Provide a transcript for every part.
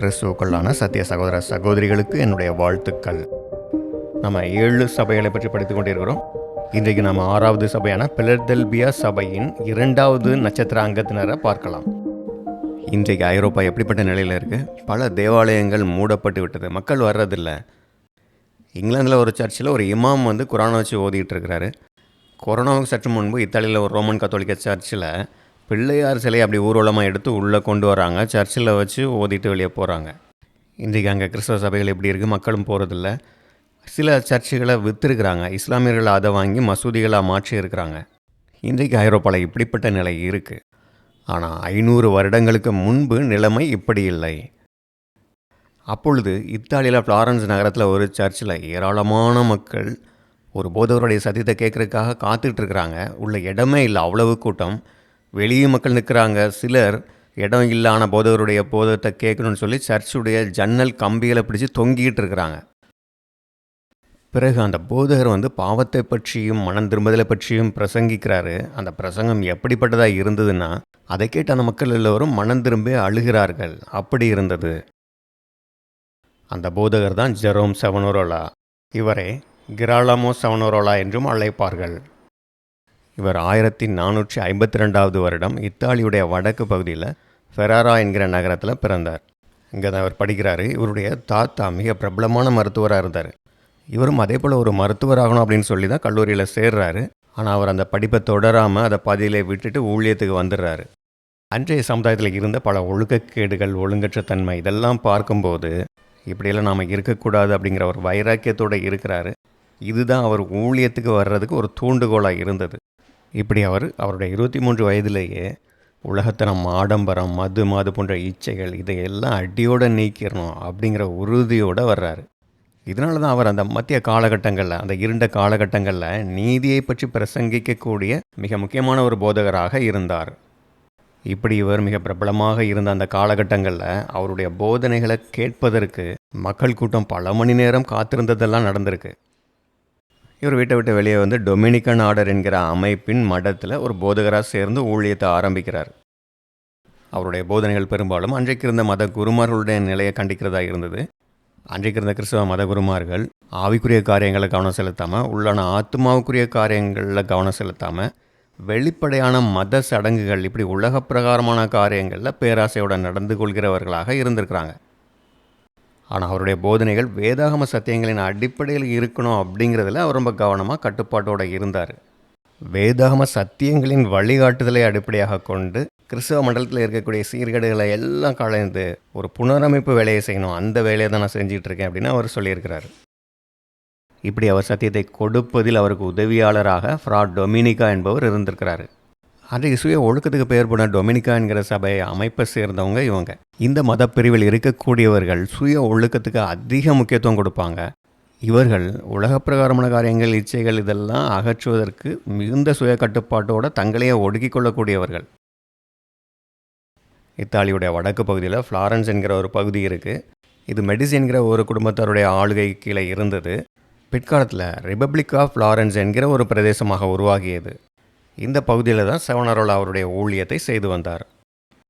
கிறிஸ்துவுக்குள்ளான சத்திய சகோதர சகோதரிகளுக்கு என்னுடைய வாழ்த்துக்கள். நம்ம ஏழு சபைகளை பற்றி படித்துக் கொண்டிருக்கிறோம். இன்றைக்கு நம்ம ஆறாவது சபையான பிலர்தெல்பியா சபையின் இரண்டாவது நட்சத்திர அங்கத்தினரை பார்க்கலாம். இன்றைக்கு ஐரோப்பா எப்படிப்பட்ட நிலையில் இருக்குது பல தேவாலயங்கள் மூடப்பட்டு விட்டது. மக்கள் வர்றதில்லை. இங்கிலாந்தில் ஒரு சர்ச்சில் ஒரு இமாம் வந்து குரானை வச்சு ஓதிட்டு இருக்கிறாரு. கொரோனாவுக்கு சற்று முன்பு இத்தாலியில் ஒரு ரோமன் கத்தோலிக்க சர்ச்சில் பிள்ளையார் சிலையை அப்படி ஊர்வலமாக எடுத்து உள்ளே கொண்டு வராங்க. சர்ச்சில் வச்சு ஓதிட்டு வெளியே போகிறாங்க இன்றைக்கு அங்கே கிறிஸ்தவ சபைகள் எப்படி இருக்குது மக்களும் போகிறதில்ல சில சர்ச்சுகளை விற்றுருக்குறாங்க இஸ்லாமியர்கள் அதை வாங்கி மசூதிகளாக மாற்றி இருக்கிறாங்க. இன்றைக்கு ஐரோப்பாவில் இப்படிப்பட்ட நிலை இருக்குது ஆனால் ஐநூறு வருடங்களுக்கு முன்பு நிலைமை இப்படி இல்லை. அப்பொழுது இத்தாலியில் ஃப்ளாரன்ஸ் நகரத்தில் ஒரு சர்ச்சில் ஏராளமான மக்கள் ஒரு போதவருடைய சத்தியத்தை கேட்குறதுக்காக காத்துட்ருக்குறாங்க உள்ள இடமே இல்லை. அவ்வளவு கூட்டம். வெளியே மக்கள் நிற்கிறாங்க. சிலர் இடம் இல்லான போதவருடைய போதத்தை கேட்கணும்னு சொல்லி சர்ச்சுடைய ஜன்னல் கம்பிகளை பிடிச்சி தொங்கிக்கிட்டு இருக்கிறாங்க. பிறகு அந்த போதகர் வந்து பாவத்தை பற்றியும் மனம் திரும்புதலை பற்றியும் பிரசங்கிக்கிறாரு. அந்த பிரசங்கம் எப்படிப்பட்டதாக இருந்ததுன்னா அதை கேட்டு அந்த மக்கள் எல்லோரும் மனம் திரும்பி அழுகிறார்கள். அப்படி இருந்தது. அந்த போதகர் தான் ஜெரோம் செவனோரோலா. இவரை கிராலமோ செவனோரோலா என்றும் அழைப்பார்கள். இவர் ஆயிரத்தி நானூற்றி ஐம்பத்தி ரெண்டாவது வருடம் இத்தாலியுடைய வடக்கு பகுதியில் ஃபெராரா என்கிற நகரத்தில் பிறந்தார். இங்கே தான் அவர் படிக்கிறாரு. இவருடைய தாத்தா மிக பிரபலமான மருத்துவராக இருந்தார். இவரும் அதே போல் ஒரு மருத்துவராகணும் அப்படின்னு சொல்லி தான் கல்லூரியில் சேர்றாரு. ஆனால் அவர் அந்த படிப்பை தொடராமல் அதை பாதியிலே விட்டுட்டு ஊழியத்துக்கு வந்துடுறாரு. அன்றைய சமுதாயத்தில் இருந்த பல ஒழுக்கக்கேடுகள் ஒழுங்கற்ற தன்மை இதெல்லாம் பார்க்கும்போது இப்படியெல்லாம் நாம் இருக்கக்கூடாது அப்படிங்கிற ஒரு வைராக்கியத்தோடு இருக்கிறாரு. இதுதான் அவர் ஊழியத்துக்கு வர்றதுக்கு ஒரு தூண்டுகோலாக இருந்தது. இப்படி அவர் அவருடைய இருபத்தி மூன்று வயதிலேயே உலகத்தனம் ஆடம்பரம் மது மாது போன்ற இச்சைகள் இதையெல்லாம் அடியோடு நீக்கிடணும் அப்படிங்கிற உறுதியோடு வர்றாரு. இதனால தான் அவர் அந்த மத்திய காலகட்டங்களில் அந்த இருண்ட காலகட்டங்களில் நீதியை பற்றி பிரசங்கிக்கக்கூடிய மிக முக்கியமான ஒரு போதகராக இருந்தார். இப்படி இவர் மிக பிரபலமாக இருந்த அந்த காலகட்டங்களில் அவருடைய போதனைகளை கேட்பதற்கு மக்கள் கூட்டம் பல மணி நேரம் காத்திருந்ததெல்லாம் நடந்திருக்கு. இவர் வீட்டை விட்டு வெளியே வந்து டொமினிக்கன் ஆர்டர் என்கிற அமைப்பின் மடத்தில் ஒரு போதகராக சேர்ந்து ஊழியத்தை ஆரம்பிக்கிறார். அவருடைய போதனைகள் பெரும்பாலும் அன்றைக்கு இருந்த மத குருமார்களுடைய நிலையை கண்டிக்கிறதா இருந்தது. அன்றைக்கு இருந்த கிறிஸ்தவ மத குருமார்கள் ஆவிக்குரிய காரியங்களை கவனம் செலுத்தாமல் உள்ளான ஆத்மாவுக்குரிய காரியங்களில் கவனம் செலுத்தாமல் வெளிப்படையான மத சடங்குகள் இப்படி உலக பிரகாரமான காரியங்களில் பேராசையோடு நடந்து கொள்கிறவர்களாக இருந்திருக்கிறாங்க. ஆனால் அவருடைய போதனைகள் வேதாகம சத்தியங்களின் அடிப்படையில் இருக்கணும் அப்படிங்கிறதுல அவர் ரொம்ப கவனமாக கட்டுப்பாட்டோடு இருந்தார். வேதாகம சத்தியங்களின் வழிகாட்டுதலை அடிப்படையாக கொண்டு கிறிஸ்தவ மண்டலத்தில் இருக்கக்கூடிய சீர்கேடுகளை எல்லாம் கலந்து ஒரு புனரமைப்பு வேலையை செய்யணும் அந்த வேலையை தான் நான் செஞ்சிட்டு இருக்கேன் அப்படின்னு அவர் சொல்லியிருக்கிறார். இப்படி அவர் சத்தியத்தை கொடுப்பதில் அவருக்கு உதவியாளராக ஃப்ரா டொமினிகா என்பவர் இருந்திருக்கிறாரு. அது சுய ஒழுக்கத்துக்கு பெயர் போன டொமினிகா என்கிற சபையை அமைப்பை சேர்ந்தவங்க இவங்க. இந்த மத பிரிவில் இருக்கக்கூடியவர்கள் சுய ஒழுக்கத்துக்கு அதிக முக்கியத்துவம் கொடுப்பாங்க. இவர்கள் உலக பிரகாரமான காரியங்கள் இச்சைகள் இதெல்லாம் அகற்றுவதற்கு மிகுந்த சுய கட்டுப்பாட்டோடு தங்களையே ஒடுக்கிக் கொள்ளக்கூடியவர்கள். இத்தாலியுடைய வடக்கு பகுதியில் ஃப்ளாரன்ஸ் என்கிற ஒரு பகுதி இருக்குது இது மெடிசி என்கிற ஒரு குடும்பத்தாருடைய ஆளுகை கீழே இருந்தது. பிற்காலத்தில் ரிபப்ளிக் ஆஃப் ஃப்ளாரன்ஸ் என்கிற ஒரு பிரதேசமாக உருவாகியது. இந்த பகுதியில் தான் சவனரோலா அவருடைய ஊழியத்தை செய்து வந்தார்.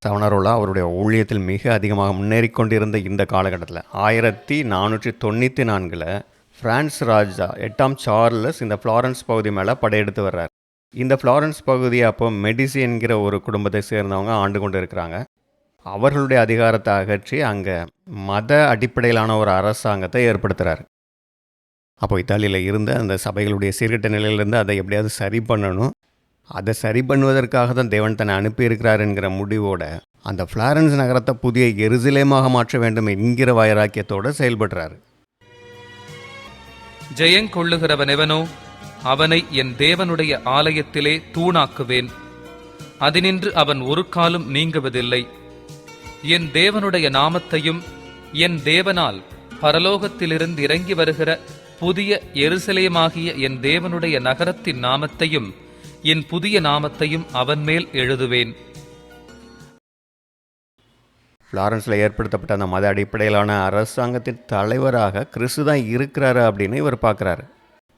சவனரோலா அவருடைய ஊழியத்தில் மிக அதிகமாக முன்னேறி கொண்டிருந்த இந்த காலகட்டத்தில் ஆயிரத்தி நானூற்றி தொண்ணூற்றி நான்கில் பிரான்ஸ் ராஜா எட்டாம் சார்லஸ் இந்த ஃப்ளாரன்ஸ் பகுதி மேலே படையெடுத்து வர்றார். இந்த ஃப்ளாரன்ஸ் பகுதியை அப்போ மெடிசி என்கிற ஒரு குடும்பத்தை சேர்ந்தவங்க ஆண்டு கொண்டு இருக்கிறாங்க. அவர்களுடைய அதிகாரத்தை அகற்றி அங்கே மத அடிப்படையிலான ஒரு அரசாங்கத்தை ஏற்படுத்துகிறார் அப்போ இத்தாலியில் இருந்த அந்த சபைகளுடைய சீர்கட்ட நிலையிலேருந்து அதை எப்படியாவது சரி பண்ணணும். அதை சரி பண்ணுவதற்காக தான் தேவன் தன்னை அனுப்பியிருக்கிறார் என்கிற முடிவோட அந்த ஃப்ளாரன்ஸ் நகரத்தை புதிய எருசலேமாக மாற்ற வேண்டும் என்கிற வைராக்கியத்தோடு செயல்படுறாரு. ஜெயங்கொள்ளுகிறவனெவனோ அவனை என் தேவனுடைய ஆலயத்திலே தூணாக்குவேன். அதினின்று அவன் ஒரு காலும் நீங்குவதில்லை. என் தேவனுடைய நாமத்தையும் என் தேவனால் பரலோகத்திலிருந்து இறங்கி வருகிற புதிய எருசலேமாகிய என் தேவனுடைய நகரத்தின் நாமத்தையும் என் புதிய நாமத்தையும் அவன் மேல் எழுதுவேன். ஃப்ளாரன்ஸில் ஏற்படுத்தப்பட்ட அந்த மத அடிப்படையிலான அரசாங்கத்தின் தலைவராக கிறிஸ்து தான் இருக்கிறாரு அப்படின்னு இவர் பார்க்குறாரு.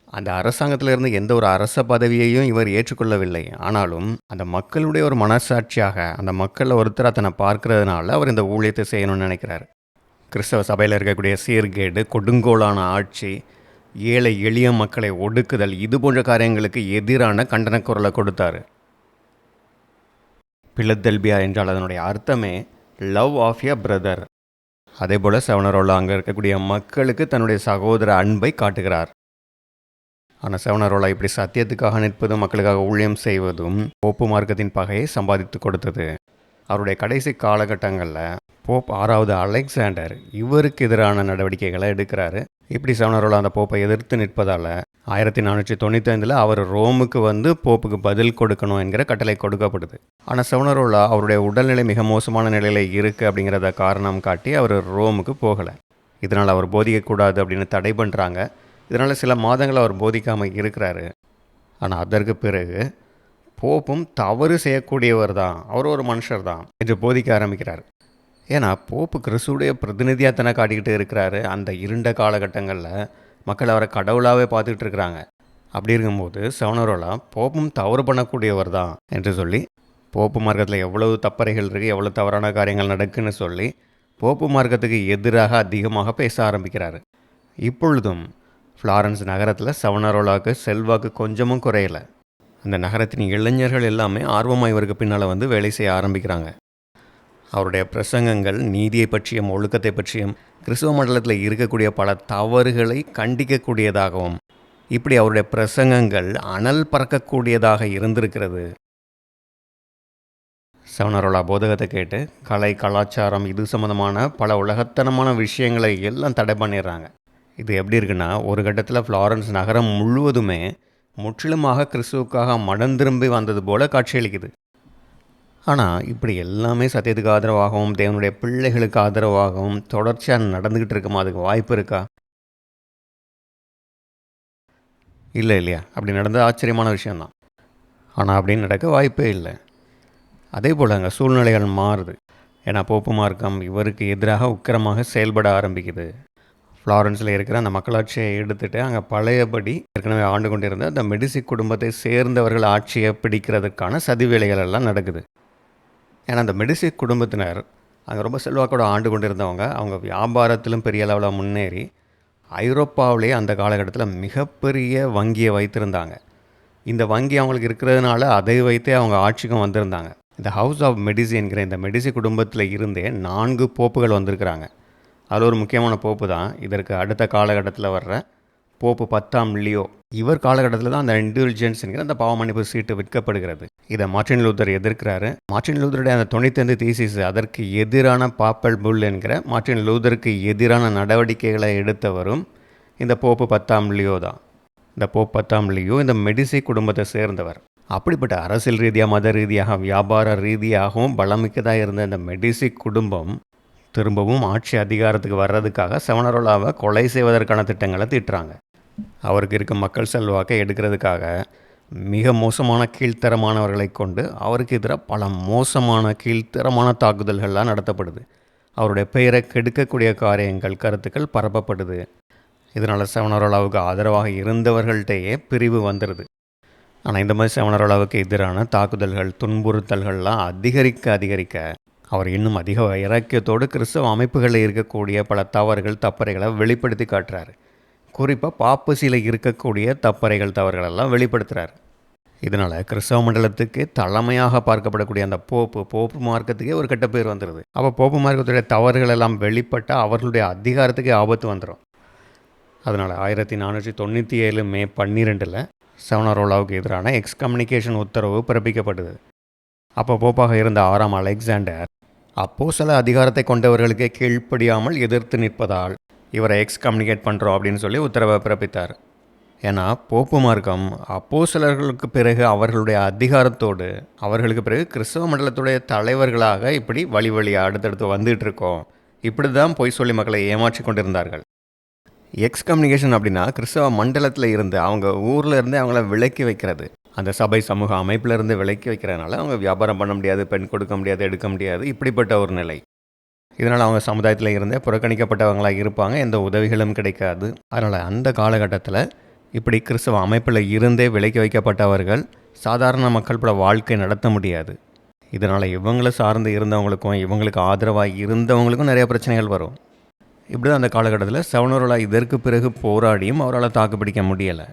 அந்த அரசாங்கத்தில் இருந்து எந்த ஒரு அரச பதவியையும் இவர் ஏற்றுக்கொள்ளவில்லை. ஆனாலும் அந்த மக்களுடைய ஒரு மனசாட்சியாக அந்த மக்களில் ஒருத்தராக தன்னை பார்க்கறதுனால அவர் இந்த ஊழியத்தை செய்யணும்னு நினைக்கிறார். கிறிஸ்தவ சபையில் இருக்கக்கூடிய சீர்கேடு கொடுங்கோலான ஆட்சி ஏழை எளிய மக்களை ஒடுக்குதல் இது போன்ற காரியங்களுக்கு எதிரான கண்டன குரலை கொடுத்தார். பிலத்தெல்பியா என்றால் அதனுடைய அர்த்தமே லவ் ஆஃப் ய பிரதர் அதே போல் செவனரோலா அங்கே இருக்கக்கூடிய மக்களுக்கு தன்னுடைய சகோதர அன்பை காட்டுகிறார். ஆனால் செவனரோலா இப்படி சத்தியத்துக்காக நிற்பதும் மக்களுக்காக ஊழியம் செய்வதும் போப்பு மார்க்கத்தின் பகையை சம்பாதித்து கொடுத்தது. அவருடைய கடைசி காலகட்டங்களில் போப் ஆறாவது அலெக்சாண்டர் இவருக்கு எதிரான நடவடிக்கைகளை எடுக்கிறாரு. இப்படி செவனரோலா அந்த போப்பை எதிர்த்து நிற்பதால் ஆயிரத்தி நானூற்றி தொண்ணூத்தைந்தில் அவர் ரோமுக்கு வந்து போப்புக்கு பதில் கொடுக்கணும் என்கிற கட்டளை கொடுக்கப்படுது. ஆனால் செவனரோலா அவருடைய உடல்நிலை மிக மோசமான நிலையில் இருக்குது அப்படிங்கிறத காரணம் காட்டி அவர் ரோமுக்கு போகலை. இதனால் அவர் போதிக்கக்கூடாது அப்படின்னு தடை பண்ணுறாங்க இதனால் சில மாதங்கள் அவர் போதிக்காமல் இருக்கிறாரு. ஆனால் அதற்கு பிறகு போப்பும் தவறு செய்யக்கூடியவர் தான். அவர் ஒரு மனுஷர் தான். என்று போதிக்க ஆரம்பிக்கிறார். ஏன்னா போப்பு கிறிஸ்துடைய பிரதிநிதியாக தானே காட்டிக்கிட்டு இருக்கிறாரு. அந்த இருண்ட காலகட்டங்களில் மக்கள் அவரை கடவுளாகவே பார்த்துக்கிட்டு இருக்கிறாங்க. அப்படி இருக்கும்போது சவனரோலா போப்பும் தவறு பண்ணக்கூடியவர் தான் என்று சொல்லி போப்பு மார்க்கத்தில் எவ்வளவு தப்பறைகள் இருக்குது எவ்வளோ தவறான காரியங்கள் நடக்குன்னு சொல்லி போப்பு மார்க்கத்துக்கு எதிராக அதிகமாக பேச ஆரம்பிக்கிறாரு. இப்பொழுதும் ஃப்ளாரன்ஸ் நகரத்தில் சவனரோலாவுக்கு செல்வாக்கு கொஞ்சமும் குறையலை. அந்த நகரத்தின் இளைஞர்கள் எல்லாமே ஆர்வமாக இவருக்கு பின்னால் வந்து வேலை செய்ய ஆரம்பிக்கிறாங்க. அவருடைய பிரசங்கங்கள் நீதியை பற்றியும் ஒழுக்கத்தை பற்றியும் கிறிஸ்துவ மண்டலத்தில் இருக்கக்கூடிய பல தவறுகளை கண்டிக்கக்கூடியதாகவும் இப்படி அவருடைய பிரசங்கங்கள் அனல் பறக்கக்கூடியதாக இருந்திருக்கிறது. சவனரோலா போதகத்தை கேட்டு கலை கலாச்சாரம் இது சம்மந்தமான பல உலகத்தனமான விஷயங்களை எல்லாம் தடை பண்ணிடுறாங்க. இது எப்படி இருக்குன்னா ஒரு கட்டத்தில் ஃப்ளாரன்ஸ் நகரம் முழுவதுமே முற்றிலுமாக கிறிஸ்துவுக்காக மடம் திரும்பி வந்தது போல காட்சியளிக்குது. ஆனால் இப்படி எல்லாமே சத்தியத்துக்கு ஆதரவாகவும் தேவனுடைய பிள்ளைகளுக்கு ஆதரவாகவும் தொடர்ச்சியாக நடந்துக்கிட்டு இருக்குமா? அதுக்கு வாய்ப்பு இருக்கா? இல்லை இல்லையா? அப்படி நடந்த ஆச்சரியமான விஷயந்தான் ஆனால் அப்படின்னு நடக்க வாய்ப்பே இல்லை. அதே போல் அங்கே சூழ்நிலைகள் மாறுது. ஏன்னா போப்பு மார்க்கம் இவருக்கு எதிராக உக்கிரமாக செயல்பட ஆரம்பிக்குது. ஃப்ளாரன்ஸில் இருக்கிற அந்த மக்களாட்சியை எடுத்துகிட்டு அங்கே பழையபடி ஏற்கனவே ஆண்டு கொண்டிருந்த அந்த மெடிசி குடும்பத்தை சேர்ந்தவர்கள் ஆட்சியை பிடிக்கிறதுக்கான சதி வேலைகள் எல்லாம் நடக்குது. ஏன்னா அந்த மெடிசி குடும்பத்தினர் அங்கே ரொம்ப செல்வாக்கோடு ஆண்டு கொண்டிருந்தவங்க அவங்க வியாபாரத்திலும் பெரிய அளவில் முன்னேறி ஐரோப்பாவிலேயே அந்த காலகட்டத்தில் மிகப்பெரிய வங்கியை வைத்திருந்தாங்க. இந்த வங்கி அவங்களுக்கு இருக்கிறதுனால அதை வைத்தே அவங்க ஆட்சிக்கும் வந்திருந்தாங்க. இந்த ஹவுஸ் ஆஃப் மெடிசி என்கிற இந்த மெடிசி குடும்பத்தில் இருந்தே நான்கு போப்புகள் வந்திருக்கிறாங்க. அதில் ஒரு முக்கியமான போப்பு தான். இதற்கு அடுத்த காலகட்டத்தில் வர்ற போப்பு பத்தாம் லியோ. இவர் காலகட்டத்தில் தான் அந்த இன்டெலிஜென்ஸ் என்கிற அந்த பாவ மன்னிப்பு சீட்டு விற்கப்படுகிறது. இதை மார்ட்டின் லூதர் எதிர்க்கிறாரு. மார்ட்டின் லூதருடைய அந்த தொண்ணூத்தைந்து தீசிஸ் அதற்கு எதிரான பாப்பல் புல் என்கிற மார்ட்டின் லூதருக்கு எதிரான நடவடிக்கைகளை எடுத்தவரும் இந்த போப்பு பத்தாம் லியோ தான். இந்த போப் பத்தாம் லியோ இந்த மெடிசி குடும்பத்தை சேர்ந்தவர். அப்படிப்பட்ட அரசியல் ரீதியாக மத ரீதியாக வியாபார ரீதியாகவும் பலமிக்கதாக இருந்த இந்த மெடிசி குடும்பம் திரும்பவும் ஆட்சி அதிகாரத்துக்கு வர்றதுக்காக செவனரோலாவை கொலை செய்வதற்கான திட்டங்களை தீட்டுறாங்க. அவருக்கு இருக்க மக்கள் செல்வாக்கை எடுக்கிறதுக்காக மிக மோசமான கீழ்த்தரமானவர்களை கொண்டு அவருக்கு எதிராக பல மோசமான கீழ்த்தரமான தாக்குதல்கள்லாம் நடத்தப்படுது. அவருடைய பெயரை கெடுக்கக்கூடிய காரியங்கள் கருத்துக்கள் பரப்பப்படுது. இதனால் செவனரோலாவுக்கு ஆதரவாக இருந்தவர்கள்ட்டேயே பிரிவு வந்துடுது ஆனால் இந்த மாதிரி செவனரோலாவுக்கு எதிரான தாக்குதல்கள் துன்புறுத்தல்கள்லாம் அதிகரிக்க அதிகரிக்க அவர் இன்னும் அதிக இறக்கியத்தோடு கிறிஸ்தவ அமைப்புகளில் இருக்கக்கூடிய பல தவறுகள் தப்பறைகளை வெளிப்படுத்தி காட்டுறாரு. குறிப்பாக பாப்பசியில் இருக்கக்கூடிய தப்பறைகள் தவறுகளெல்லாம் வெளிப்படுத்துகிறார் இதனால் கிறிஸ்தவ மண்டலத்துக்கு தலைமையாக பார்க்கப்படக்கூடிய அந்த போப்பு போப்பு மார்க்கத்துக்கே ஒரு கெட்ட பேர் வந்துடுது அப்போ போப்பு மார்க்கத்துடைய தவறுகள் எல்லாம் வெளிப்பட்டால் அவர்களுடைய அதிகாரத்துக்கே ஆபத்து வந்துடும் அதனால் ஆயிரத்தி நானூற்றி தொண்ணூற்றி ஏழு மே பன்னிரெண்டில் சவனரோலாவுக்கு எதிரான எக்ஸ்கம்யூனிகேஷன் உத்தரவு பிறப்பிக்கப்பட்டது. அப்போ போப்பாக இருந்த ஆறாம் அலெக்சாண்டர் அப்போ சில அதிகாரத்தை கொண்டவர்களுக்கே கீழ்ப்படியாமல் எதிர்த்து நிற்பதால் இவரை எக்ஸ் கம்யூனிகேட் பண்ணுறோம் அப்படின்னு சொல்லி உத்தரவை பிறப்பித்தார். ஏன்னா போப்பு மார்க்கம் அப்போ சிலர்களுக்கு பிறகு அவர்களுடைய அதிகாரத்தோடு அவர்களுக்கு பிறகு கிறிஸ்தவ மண்டலத்துடைய தலைவர்களாக இப்படி வழி வழியாக அடுத்தடுத்து வந்துட்டு இருக்கோம். இப்படி தான் பொய் சொல்லி மக்களை ஏமாற்றி கொண்டிருந்தார்கள். எக்ஸ் கம்யூனிகேஷன் அப்படின்னா கிறிஸ்தவ மண்டலத்தில் இருந்து அவங்க ஊரில் இருந்து அவங்கள விலக்கி வைக்கிறது. அந்த சபை சமூக அமைப்பில் இருந்து விலக்கி வைக்கிறதுனால அவங்க வியாபாரம் பண்ண முடியாது பெண் கொடுக்க முடியாது எடுக்க முடியாது இப்படிப்பட்ட ஒரு நிலை. இதனால் அவங்க சமுதாயத்தில் இருந்தே புறக்கணிக்கப்பட்டவங்களாக இருப்பாங்க. எந்த உதவிகளும் கிடைக்காது. அதனால் அந்த காலகட்டத்தில் இப்படி கிறிஸ்தவ அமைப்பில் இருந்தே விலக்கி வைக்கப்பட்டவர்கள் சாதாரண மக்கள் கூட வாழ்க்கை நடத்த முடியாது. இதனால் இவங்களை சார்ந்து இருந்தவங்களுக்கும் இவங்களுக்கு ஆதரவாக இருந்தவங்களுக்கும் நிறைய பிரச்சனைகள் வரும். இப்படி தான் அந்த காலகட்டத்தில் சவனரோலா இதற்கு பிறகு போராடியும் அவரால் தாக்குப்பிடிக்க முடியலை.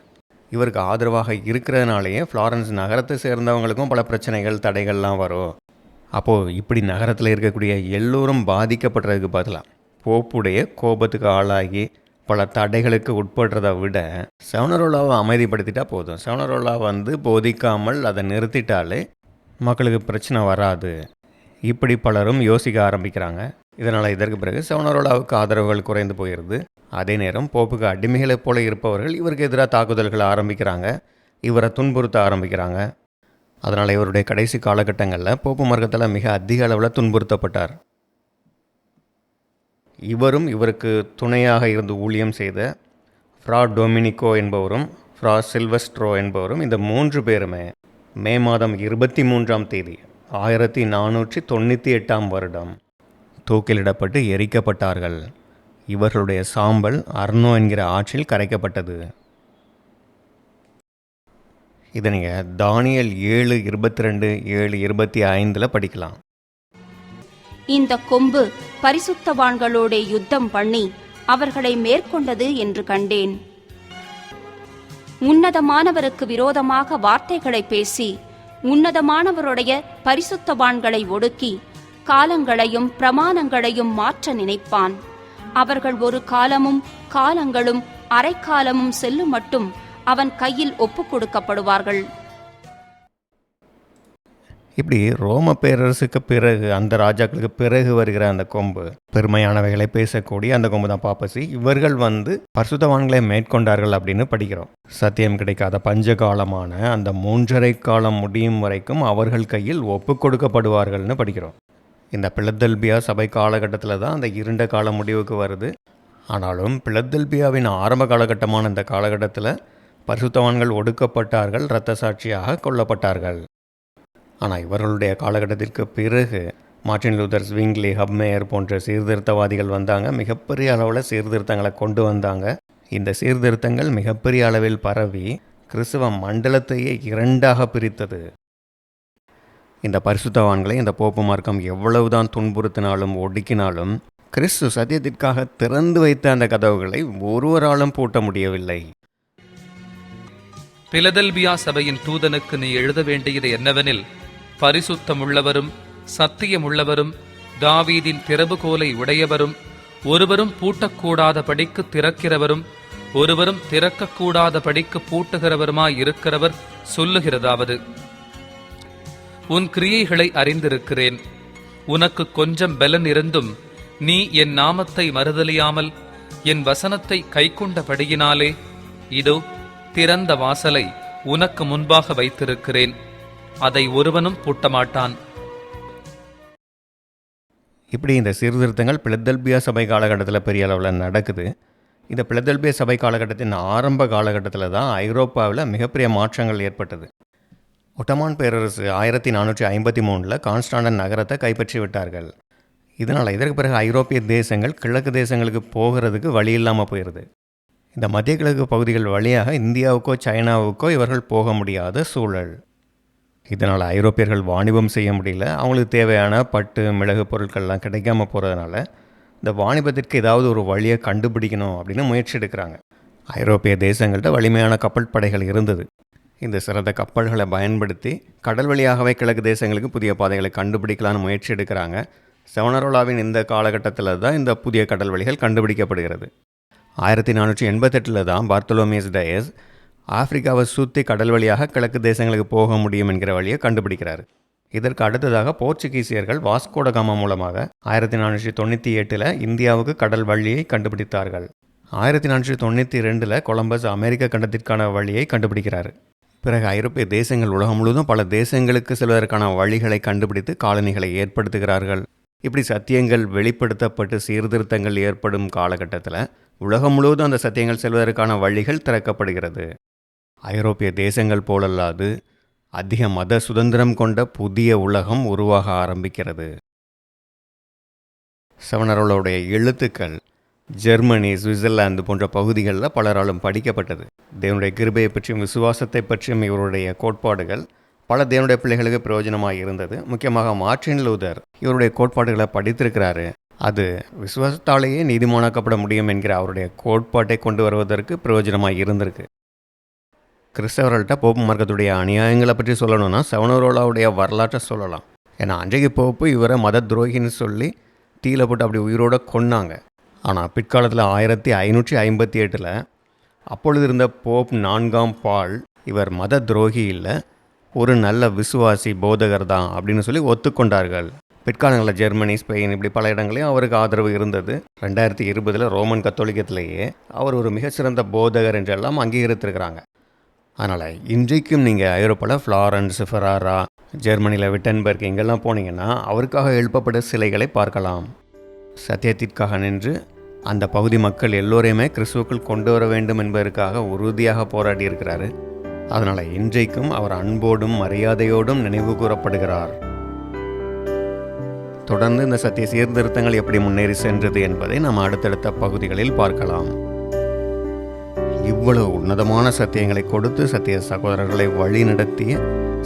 இவருக்கு ஆதரவாக இருக்கிறதுனாலேயே ஃப்ளாரன்ஸ் நகரத்தை சேர்ந்தவங்களுக்கும் பல பிரச்சனைகள் தடைகள்லாம் வரும். அப்போது இப்படி நகரத்தில் இருக்கக்கூடிய எல்லோரும் பாதிக்கப்படுறதுக்கு பதிலாக போப்புடைய கோபத்துக்கு ஆளாகி பல தடைகளுக்கு உட்படுறதை விட செவனரோலாவை அமைதிப்படுத்திட்டா போதும். செவனரோலா வந்து போதிக்காமல் அதை நிறுத்திட்டாலே மக்களுக்கு பிரச்சனை வராது. இப்படி பலரும் யோசிக்க ஆரம்பிக்கிறாங்க. இதனால் இதற்கு பிறகு செவனரோலாவுக்கு ஆதரவுகள் குறைந்து போயிடுது அதே நேரம் போப்புக்கு அடிமைகளைப் போல இருப்பவர்கள் இவருக்கு எதிராக தாக்குதல்களை ஆரம்பிக்கிறாங்க. இவரை துன்புறுத்த ஆரம்பிக்கிறாங்க. அதனால் இவருடைய கடைசி காலகட்டங்களில் போப்பு மார்க்கத்தில் மிக அதிக அளவில் துன்புறுத்தப்பட்டார். இவரும் இவருக்கு துணையாக இருந்து ஊழியம் செய்த ஃப்ரா டொமினிகோ என்பவரும் ஃப்ரா சில்வஸ்ட்ரோ என்பவரும் இந்த மூன்று பேருமே மே மாதம் இருபத்தி மூன்றாம் தேதி ஆயிரத்தி நானூற்றி தொண்ணூற்றி எட்டாம் வருடம் தூக்கிலிடப்பட்டு எரிக்கப்பட்டார்கள். இவர்களுடைய சாம்பல் அர்னோ என்கிற ஆற்றில் கரைக்கப்பட்டது. இதை நீங்கள் தானியல் ஏழு இருபத்தி ரெண்டு ஏழு இருபத்தி ஐந்தில் படிக்கலாம். இந்த கொம்பு பரிசுத்தவான்களோட யுத்தம் பண்ணி அவர்களை மேற்கொண்டது என்று கண்டேன். உன்னதமானவருக்கு விரோதமாக வார்த்தைகளை பேசி உன்னதமானவருடைய பரிசுத்தவான்களை ஒடுக்கி காலங்களையும் பிரமாணங்களையும் மாற்ற நினைப்பான். அவர்கள் ஒரு காலமும் காலங்களும் அரைக்காலமும் செல்லும் மட்டும் அவன் கையில் ஒப்புக் கொடுக்கப்படுவார்கள் இப்படி ரோம பேரரசுக்கு பிறகு அந்த ராஜாக்களுக்கு பிறகு வருகிற அந்த கொம்பு பெருமையானவைகளை பேசக்கூடிய அந்த கொம்பு தான் பாப்பசி இவர்கள் வந்து பரிசுத்தவான்களை மேற்கொண்டார்கள் அப்படின்னு படிக்கிறோம். சத்தியம் கிடைக்காத பஞ்ச காலமான அந்த மூன்றரை காலம் முடியும் வரைக்கும் அவர்கள் கையில் ஒப்பு கொடுக்கப்படுவார்கள்னு படிக்கிறோம். இந்த பிளத்தல்பியா சபை காலகட்டத்தில் தான் அந்த இருண்ட கால முடிவுக்கு வருது. ஆனாலும் பிளத்தல்பியாவின் ஆரம்ப காலகட்டமான இந்த காலகட்டத்தில் பரிசுத்தவான்கள் ஒடுக்கப்பட்டார்கள் இரத்த சாட்சியாக கொல்லப்பட்டார்கள். ஆனால் இவர்களுடைய காலகட்டத்திற்கு பிறகு மார்டின் லூதர் ஸ்விங்லி ஹப்மேயர் போன்ற சீர்திருத்தவாதிகள் வந்தாங்க. மிகப்பெரிய அளவில் சீர்திருத்தங்களை கொண்டு வந்தாங்க. இந்த சீர்திருத்தங்கள் மிகப்பெரிய அளவில் பரவி கிறிஸ்துவ மண்டலத்தையே இரண்டாக பிரித்தது. இந்த பரிசுத்தவான்களை இந்த போப்பு மார்க்கம் எவ்வளவுதான் துன்புறுத்தினாலும் ஒடுக்கினாலும் கிறிஸ்து சத்தியத்திற்காக திறந்து வைத்த அந்த கதவுகளை ஒருவராலும் பூட்ட முடியவில்லை. பிலதெல்பியா சபையின் தூதனுக்கு நீ எழுத வேண்டியது என்னவெனில் பரிசுத்தமுள்ளவரும் சத்தியமுள்ளவரும் தாவீதின் திறவுகோலை உடையவரும் ஒருவரும் பூட்டக்கூடாத படிக்கு திறக்கிறவரும் ஒருவரும் திறக்கக்கூடாத படிக்கு பூட்டுகிறவருமாய் இருக்கிறவர் சொல்லுகிறதாவது. உன் கிரியைகளை அறிந்திருக்கிறேன். உனக்கு கொஞ்சம் பலன் இருந்தும் நீ என் நாமத்தை மறுதலியாமல் என் வசனத்தை கைக்கொண்டபடியினாலே இதோ திறந்த வாசலை உனக்கு முன்பாக வைத்திருக்கிறேன். அதை ஒருவனும் பூட்டமாட்டான். இப்படி இந்த சீர்திருத்தங்கள் பிளத்தல்பியா சபை காலகட்டத்தில் பெரிய அளவில் நடக்குது. இந்த பிளத்தல்பியா சபை காலகட்டத்தின் ஆரம்ப காலகட்டத்தில் தான் ஐரோப்பாவில் மிகப்பெரிய மாற்றங்கள் ஏற்பட்டது. ஒட்டமான் பேரரசு ஆயிரத்தி நானூற்றி ஐம்பத்தி மூணில் கான்ஸ்டாண்டன் நகரத்தை கைப்பற்றி விட்டார்கள். இதனால் இதற்கு பிறகு ஐரோப்பிய தேசங்கள் கிழக்கு தேசங்களுக்கு போகிறதுக்கு வழி இல்லாமல் போயிடுது இந்த மத்திய கிழக்கு பகுதிகள் வழியாக இந்தியாவுக்கோ சைனாவுக்கோ இவர்கள் போக முடியாத சூழல். இதனால் ஐரோப்பியர்கள் வாணிபம் செய்ய முடியல. அவங்களுக்கு தேவையான பட்டு மிளகு பொருட்கள்லாம் கிடைக்காம போகிறதுனால இந்த வாணிபத்திற்கு ஏதாவது ஒரு வழியை கண்டுபிடிக்கணும் அப்படின்னு முயற்சி எடுக்கிறாங்க. ஐரோப்பிய தேசங்கள்கிட்ட வலிமையான கப்பல் படைகள் இருந்தது. இந்த சிறந்த கப்பல்களை பயன்படுத்தி கடல் வழியாகவே கிழக்கு தேசங்களுக்கு புதிய பாதைகளை கண்டுபிடிக்கலான்னு முயற்சி எடுக்கிறாங்க. செவனரோலாவின் இந்த காலகட்டத்தில் தான் இந்த புதிய கடல் வழிகள் கண்டுபிடிக்கப்படுகிறது. ஆயிரத்தி நானூற்றி எண்பத்தெட்டில் தான் பார்த்தலோமியஸ் டயஸ் ஆப்பிரிக்காவை சுற்றி கடல் வழியாக கிழக்கு தேசங்களுக்கு போக முடியும் என்கிற வழியை கண்டுபிடிக்கிறார். இதற்கு அடுத்ததாக போர்ச்சுகீசியர்கள் வாஸ்கோடகாமா மூலமாக ஆயிரத்தி நானூற்றி தொண்ணூற்றி எட்டில் இந்தியாவுக்கு கடல் வழியை கண்டுபிடித்தார்கள். ஆயிரத்தி நானூற்றி தொண்ணூற்றி ரெண்டில் கொலம்பஸ் அமெரிக்க கண்டத்திற்கான வழியை கண்டுபிடிக்கிறார். பிறகு ஐரோப்பிய தேசங்கள் உலகம் முழுவதும் பல தேசங்களுக்கு செல்வதற்கான வழிகளை கண்டுபிடித்து காலனிகளை ஏற்படுத்துகிறார்கள். இப்படி சத்தியங்கள் வெளிப்படுத்தப்பட்டு சீர்திருத்தங்கள் ஏற்படும் காலகட்டத்தில் உலகம் முழுவதும் அந்த சத்தியங்கள் செல்வதற்கான வழிகள் திறக்கப்படுகிறது. ஐரோப்பிய தேசங்கள் போலல்லாது அதிக மத சுதந்திரம் கொண்ட புதிய உலகம் உருவாக ஆரம்பிக்கிறது. சவணர்களுடைய எழுத்துக்கள் ஜெர்மனி சுவிட்சர்லாந்து போன்ற பகுதிகளில் பலராலும் படிக்கப்பட்டது. தேவனுடைய கிருபையை பற்றியும் விசுவாசத்தை பற்றியும் இவருடைய கோட்பாடுகள் பல தேவனுடைய பிள்ளைகளுக்கு பிரயோஜனமாக இருந்தது. முக்கியமாக மார்டின் லூதர் இவருடைய கோட்பாடுகளை படித்திருக்கிறாரு. அது விசுவாசத்தாலேயே நீதிமானாக்கப்பட முடியும் என்கிற அவருடைய கோட்பாட்டை கொண்டு வருவதற்கு பிரயோஜனமாக இருந்திருக்கு. கிறிஸ்தவர்கள்ட்ட போப்பு மார்க்கத்துடைய அநியாயங்களை பற்றி சொல்லணும்னா சவனரோலாவுடைய வரலாற்றை சொல்லலாம். ஏன்னா அன்றைக்கு போப்பு இவரை மத துரோகின்னு சொல்லி தீயில போட்டு அப்படி உயிரோடு கொன்னாங்க. ஆனால் பிற்காலத்தில் ஆயிரத்தி ஐநூற்றி ஐம்பத்தி எட்டில் அப்பொழுது இருந்த போப் நான்காம் பால் இவர் மத துரோகி இல்லை ஒரு நல்ல விசுவாசி போதகர் தான் அப்படின்னு சொல்லி ஒத்துக்கொண்டார்கள். பிற்காலங்களில் ஜெர்மனி ஸ்பெயின் இப்படி பல இடங்களையும் அவருக்கு ஆதரவு இருந்தது. ரெண்டாயிரத்தி இருபதில் ரோமன் கத்தோலிக்கத்திலேயே அவர் ஒரு மிகச்சிறந்த போதகர் என்றெல்லாம் அங்கீகரித்திருக்கிறாங்க. அதனால் இன்றைக்கும் நீங்கள் ஐரோப்பாவில் ஃப்ளாரன்ஸ் ஃபெராரா ஜெர்மனியில் விட்டன்பர்க் இங்கெல்லாம் போனீங்கன்னா அவருக்காக எழுப்பப்பட்ட சிலைகளை பார்க்கலாம். சத்தியத்திற்காக நின்று அந்த பகுதி மக்கள் எல்லோரையுமே கிறிஸ்துவுக்குள் கொண்டு வர வேண்டும் என்பதற்காக உறுதியாக போராடி இருக்கிறாரு. அதனால் இன்றைக்கும் அவர் அன்போடும் மரியாதையோடும் நினைவு கூறப்படுகிறார். தொடர்ந்து இந்த சத்திய சீர்திருத்தங்கள் எப்படி முன்னேறி சென்றது என்பதை நாம் அடுத்தடுத்த பகுதிகளில் பார்க்கலாம். இவ்வளவு உன்னதமான சத்தியங்களை கொடுத்து சத்திய சகோதரர்களை வழி நடத்திய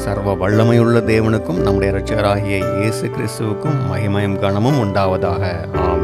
சர்வ வல்லமையுள்ள தேவனுக்கும் நம்முடைய இரட்சகராகிய இயேசு கிறிஸ்துவுக்கும் மகிமையும் கனமும் உண்டாவதாக. ஆம்